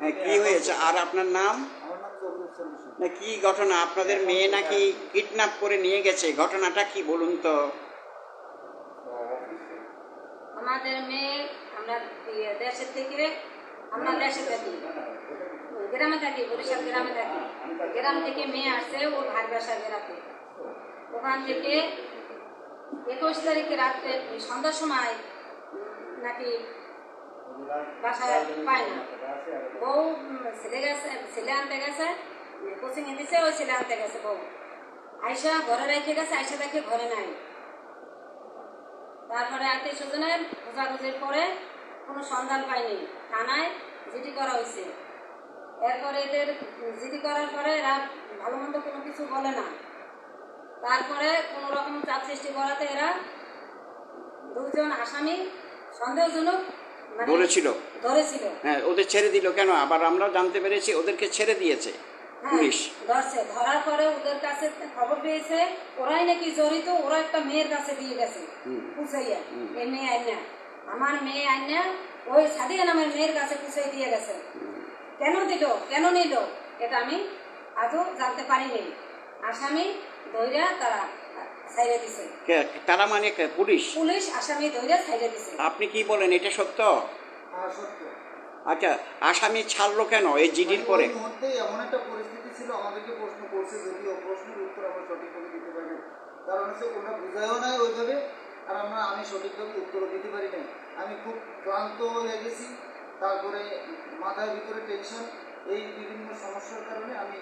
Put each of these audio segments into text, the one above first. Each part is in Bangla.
হ্যাঁ, কি হয়েছে? আর আপনার নাম। না কি ঘটনা? আপনাদের মেয়ে নাকি কিডন্যাপ করে নিয়ে গেছে? ঘটনাটা কি বলুন তো? আমাদের মেয়ে আমরা ইয়ে দেশের থেকে আমরা দেশে থাকি। গ্রামে থাকি বরিশাল গ্রামে থাকি। গ্রাম থেকে মেয়ে আসছে ও ভাই বাসা বেড়াতে। ওখান থেকে একুশ তারিখে রাত্রে সন্ধ্যার সময় নাকি বাসায় পায় না বউ ছেলে গেছে ছেলে আনতে গেছে কোচিং এ দিছে ওই ছেলে আনতে গেছে বউ আয়সা ঘরে রেখে গেছে আয়সা দেখে ঘরে নাই তারপরে আত্মীয় স্বজনের খোঁজাখুঁজির পরে কোনো সন্ধান পাইনি থানায় জিডি করা হয়েছে এরপরে এদের জিডি করার পরে এরা ভালো মন্দ কোনো কিছু বলে না তারপরে কোনো রকম চাপ সৃষ্টি করাতে এরা দুজন আসামি সন্দেহজনক ধরেছিল। ধরেছিল। হ্যাঁ ওদের ছেড়ে দিল কেন? আবার আমরা জানতে পেরেছি ওদেরকে ছেড়ে দিয়েছে হ্যাঁ, পুলিশ। ধরছে। ধরার পরে ওদের কাছে খবর পেয়েছে ওরাই নাকি জড়িত ওরা একটা মেয়ের কাছে দিয়ে গেছে। পুষাইয়া। এই মেয়ে আইনা। আমার মেয়ে আইনা ওই সাদিয়া নামের মেয়ের কাছে পুষাই দিয়ে গেছে। কেন দিল? কেন নিল? এটা আমি আজও জানতে পারিনি। আসামি ধৈর্য তারা দিছে। তারা মানে? পুলিশ? পুলিশ আসামি ধৈর্য ছাইড়ে দিছে। আপনি কি বলেন এটা সত্য? হ্যাঁ, সত্য। আচ্ছা আসামি ছাড়লো কেন এই জিডির পরে? ওই এমন একটা পরিস্থিতি ছিল আমাদেরকে প্রশ্ন করছে যদিও প্রশ্নের উত্তর আমরা সঠিকভাবে দিতে পারি? না কারণ হচ্ছে ওটা বুঝায়ও নাই ওইভাবে আর আমরা আমি সঠিকভাবে উত্তরও দিতে পারি নাই। আমি খুব ক্লান্ত হয়ে গেছি তারপরে মাথার ভিতরে টেনশন এই বিভিন্ন সমস্যার কারণে আমি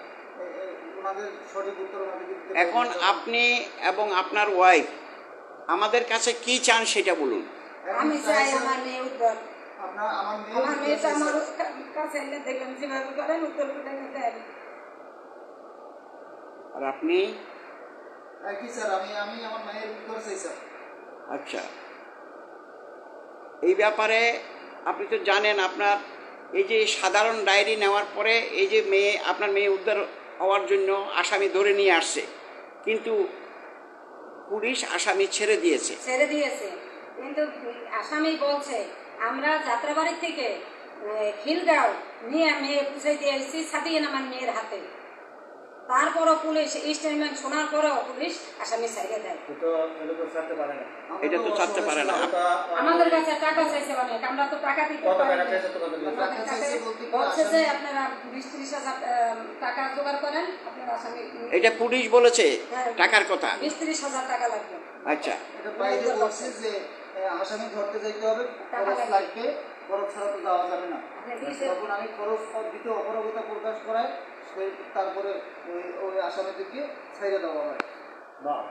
এখন আপনি এবং আপনার ওয়াইফ আমাদের কাছে কি চান সেটা বলুন। আমি চাই আমার মেয়ে উদ্ধার আমার মেয়ে আমার মেয়েটা আমার কাছে এনে দেখলাম যেভাবে করেন উত্তর আর আপনি? হ্যাঁ, কি স্যার আমি আমি আমার মায়ের উত্তর চাই স্যার। আচ্ছা। এই ব্যাপারে আপনি তো জানেন আপনার এই যে সাধারণ ডায়েরি নেওয়ার পরে এই যে মেয়ে আপনার মেয়ে উদ্ধার হওয়ার জন্য আসামি ধরে নিয়ে আসছে। কিন্তু পুলিশ আসামি ছেড়ে দিয়েছে। ছেড়ে দিয়েছে। কিন্তু আসামি বলছে আমরা যাত্রাবাড়ি থেকে খিলগাঁও নিয়ে মেয়ে দিয়ে এসেছি সাদিয়ে আমার মেয়ের হাতে। তারপরও পুলিশ স্টেটমেন্ট শোনার পরেও পুলিশ আসামি ছেড়ে দেয়। এটা তো ছাড়তে পারে না। এটা তো ছাড়তে পারে না। ওটা, আহ, আমাদের কাছে টাকা চাইছে অনেক আমরা তো টাকা দিতে পারি বলছে যে আপনারা বিশ ত্রিশ হাজার টাকা জোগাড় করেন আপনার আসামি এটা পুলিশ বলেছে? হ্যাঁ। টাকার কথা? বিশ ত্রিশ হাজার টাকা লাগবে। আচ্ছা। এটা বাইরে বলছে যে আসামি ধরতে যাইতে হবে খরচ লাগবে। খরচ ছাড়া তো যাওয়া যাবে না। তখন আমি খরচ দিতে অপরগতা প্রকাশ করায় তারপরে ওই আসামিদেরকে ছেড়ে দেওয়া হয়। বাহ।